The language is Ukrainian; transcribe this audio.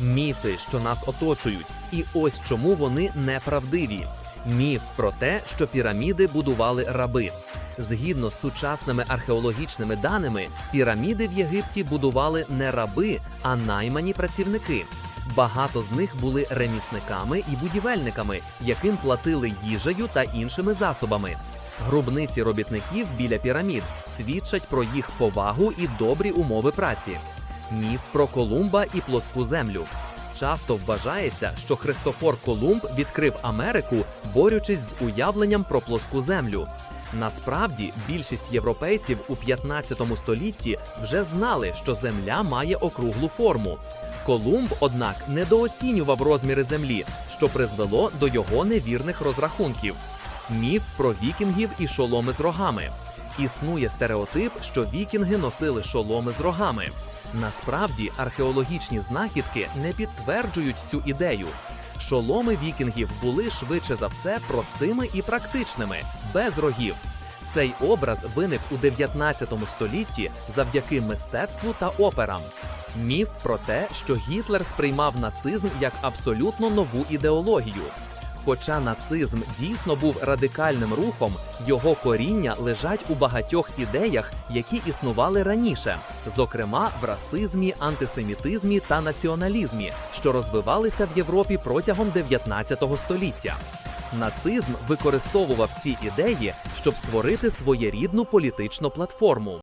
міфи, що нас оточують, і ось чому вони неправдиві. Міф про те, що піраміди будували раби. Згідно з сучасними археологічними даними, піраміди в Єгипті будували не раби, а наймані працівники. Багато з них були ремісниками і будівельниками, яким платили їжею та іншими засобами. Гробниці робітників біля пірамід свідчать про їх повагу і добрі умови праці. Міф про Колумба і плоску землю. Часто вважається, що Христофор Колумб відкрив Америку, борючись з уявленням про плоску землю. Насправді, більшість європейців у 15 столітті вже знали, що земля має округлу форму. Колумб, однак, недооцінював розміри землі, що призвело до його невірних розрахунків. Міф про вікінгів і шоломи з рогами. Існує стереотип, що вікінги носили шоломи з рогами. Насправді, археологічні знахідки не підтверджують цю ідею. Шоломи вікінгів були швидше за все простими і практичними, без рогів. Цей образ виник у 19 столітті завдяки мистецтву та операм. Міф про те, що Гітлер сприймав нацизм як абсолютно нову ідеологію. Хоча нацизм дійсно був радикальним рухом, його коріння лежать у багатьох ідеях, які існували раніше, зокрема в расизмі, антисемітизмі та націоналізмі, що розвивалися в Європі протягом 19 століття. Нацизм використовував ці ідеї, щоб створити своєрідну політичну платформу.